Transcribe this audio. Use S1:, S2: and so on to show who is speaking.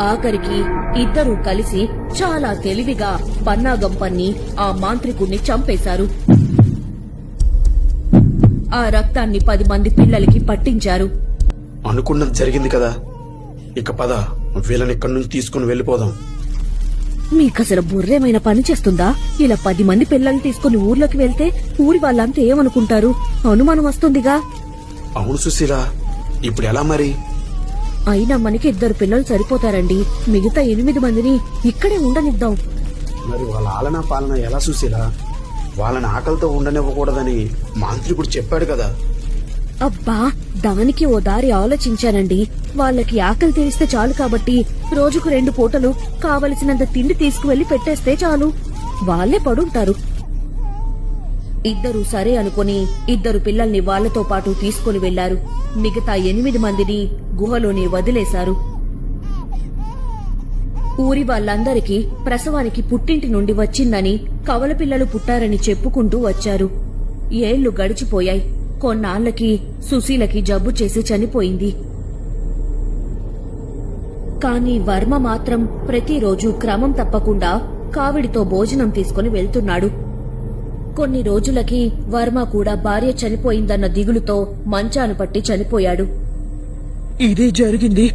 S1: ఆఖరికి ఇద్దరూ కలిసి చాలా తెలివిగా పన్నాగం పన్ని ఆ మాంత్రికుణ్ణి చంపేశారు. ఆ రక్తాన్ని పది మంది పిల్లలకి పట్టించారు.
S2: అనుకున్నది జరిగింది కదా. ఇక పద వీళ్ళని ఇక్కడి నుంచి తీసుకుని వెళ్ళిపోదాం.
S1: మీకసలు బుర్రేమైనా పని చేస్తుందా? ఇలా పది మంది పిల్లల్ని తీసుకుని ఊర్లోకి వెళ్తే ఊరి వాళ్ళంతా ఏమనుకుంటారు? అనుమానం వస్తుందిగా.
S2: అవును సుశీల ఇప్పుడు ఎలా మరి?
S1: అయినా మనకి ఇద్దరు పిల్లలు సరిపోతారండి. మిగతా ఎనిమిది మందిని ఇక్కడే ఉండనిద్దాం.
S2: మరి వాళ్ళ ఆలనా పాలన ఎలా సుశీల? వాళ్ళని ఆకలితో ఉండనివ్వకూడదని మాంత్రికుడు చెప్పాడు కదా.
S1: అబ్బా దానికి ఓ దారి ఆలోచించానండి. వాళ్ళకి ఆకలి తీరిస్తే చాలు కాబట్టి రోజుకు రెండు పూటలు కావలసినంత తిండి తీసుకువెళ్ళి పెట్టేస్తే చాలు. వాళ్ళే పడుంటారు. ఇద్దరు సరే అనుకుని ఇద్దరు పిల్లల్ని వాళ్ళతో పాటు తీసుకుని వెళ్ళారు మిగతా ఎనిమిది మందిని గుహలోనే వదిలేశారు. ఊరి వాళ్ళందరికీ ప్రసవానికి పుట్టింటి నుండి వచ్చిందని కవల పిల్లలు పుట్టారని చెప్పుకుంటూ వచ్చారు. ఏళ్ళు గడిచిపోయాయి. కొన్నాళ్ళకి సుశీలకి జబ్బు చేసి చనిపోయింది. కాని వర్మ మాత్రం ప్రతిరోజు క్రమం తప్పకుండా కావిడితో భోజనం తీసుకుని వెళ్తున్నాడు. కొన్ని రోజులకి వర్మ కూడా భార్య చనిపోయిందన్న దిగులుతో మంచాను పట్టి చనిపోయాడు.
S3: ఇదే జరిగింది.